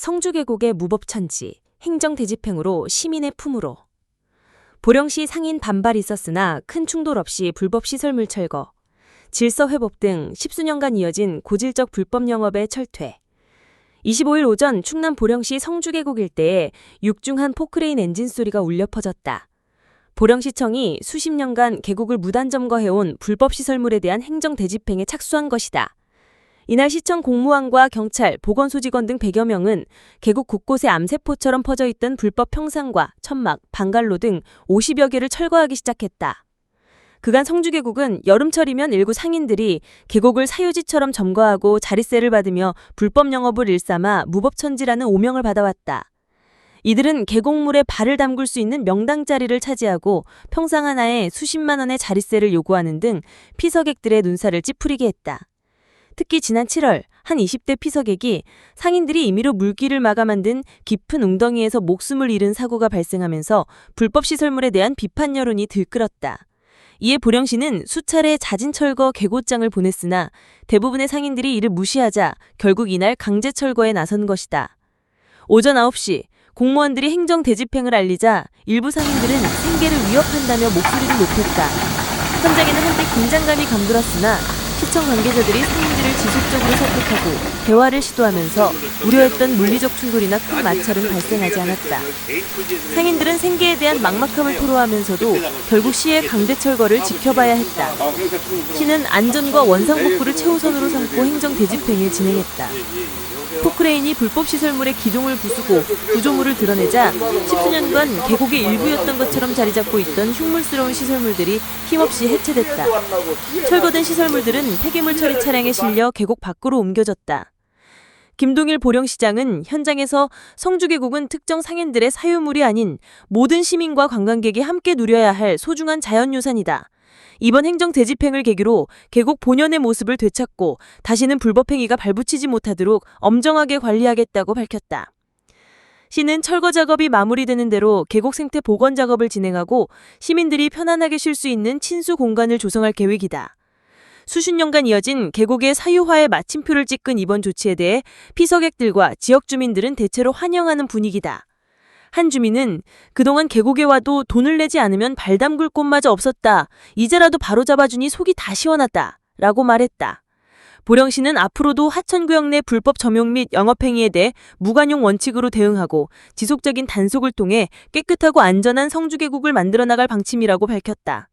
성주계곡의 무법천지, 행정대집행으로 시민의 품으로. 보령시 상인 반발이 있었으나 큰 충돌 없이 불법 시설물 철거, 질서 회복 등 십수년간 이어진 고질적 불법 영업의 철퇴. 25일 오전 충남 보령시 성주계곡 일대에 육중한 포크레인 엔진 소리가 울려 퍼졌다. 보령시청이 수십 년간 계곡을 무단 점거해온 불법 시설물에 대한 행정 대집행에 착수한 것이다. 이날 시청 공무원과 경찰, 보건소직원 등 100여 명은 계곡 곳곳에 암세포처럼 퍼져 있던 불법 평상과 천막, 방갈로 등 50여 개를 철거하기 시작했다. 그간 성주계곡은 여름철이면 일부 상인들이 계곡을 사유지처럼 점거하고 자릿세를 받으며 불법 영업을 일삼아 무법천지라는 오명을 받아왔다. 이들은 계곡물에 발을 담글 수 있는 명당 자리를 차지하고 평상 하나에 수십만 원의 자릿세를 요구하는 등 피서객들의 눈살을 찌푸리게 했다. 특히 지난 7월 한 20대 피서객이 상인들이 임의로 물길을 막아 만든 깊은 웅덩이에서 목숨을 잃은 사고가 발생하면서 불법 시설물에 대한 비판 여론이 들끓었다. 이에 보령시는 수차례 자진 철거 개고장을 보냈으나 대부분의 상인들이 이를 무시하자 결국 이날 강제 철거에 나선 것이다. 오전 9시 공무원들이 행정 대집행을 알리자 일부 상인들은 생계를 위협한다며 목소리를 높였다. 현장에는 한때 긴장감이 감돌았으나 시청 관계자들이 상인들을 지속적으로 설득하고 대화를 시도하면서 우려했던 물리적 충돌이나 큰 마찰은 발생하지 않았다. 상인들은 생계에 대한 막막함을 토로하면서도 결국 시의 강제 철거를 지켜봐야 했다. 시는 안전과 원상 복구를 최우선으로 삼고 행정 대집행을 진행했다. 포크레인이 불법 시설물의 기둥을 부수고 구조물을 드러내자 십수년간 계곡의 일부였던 것처럼 자리 잡고 있던 흉물스러운 시설물들이 힘없이 해체됐다. 철거된 시설물들은 폐기물 처리 차량에 실려 계곡 밖으로 옮겨졌다. 김동일 보령시장은 현장에서 성주계곡은 특정 상인들의 사유물이 아닌 모든 시민과 관광객이 함께 누려야 할 소중한 자연유산이다. 이번 행정 대집행을 계기로 계곡 본연의 모습을 되찾고 다시는 불법 행위가 발붙이지 못하도록 엄정하게 관리하겠다고 밝혔다. 시는 철거 작업이 마무리되는 대로 계곡 생태 복원 작업을 진행하고 시민들이 편안하게 쉴 수 있는 친수 공간을 조성할 계획이다. 수십 년간 이어진 계곡의 사유화에 마침표를 찍은 이번 조치에 대해 피서객들과 지역 주민들은 대체로 환영하는 분위기다. 한 주민은 그동안 계곡에 와도 돈을 내지 않으면 발 담글 곳마저 없었다. 이제라도 바로 잡아주니 속이 다 시원하다. 라고 말했다. 보령 시는 앞으로도 하천구역 내 불법 점용 및 영업행위에 대해 무관용 원칙으로 대응하고 지속적인 단속을 통해 깨끗하고 안전한 성주계곡을 만들어 나갈 방침이라고 밝혔다.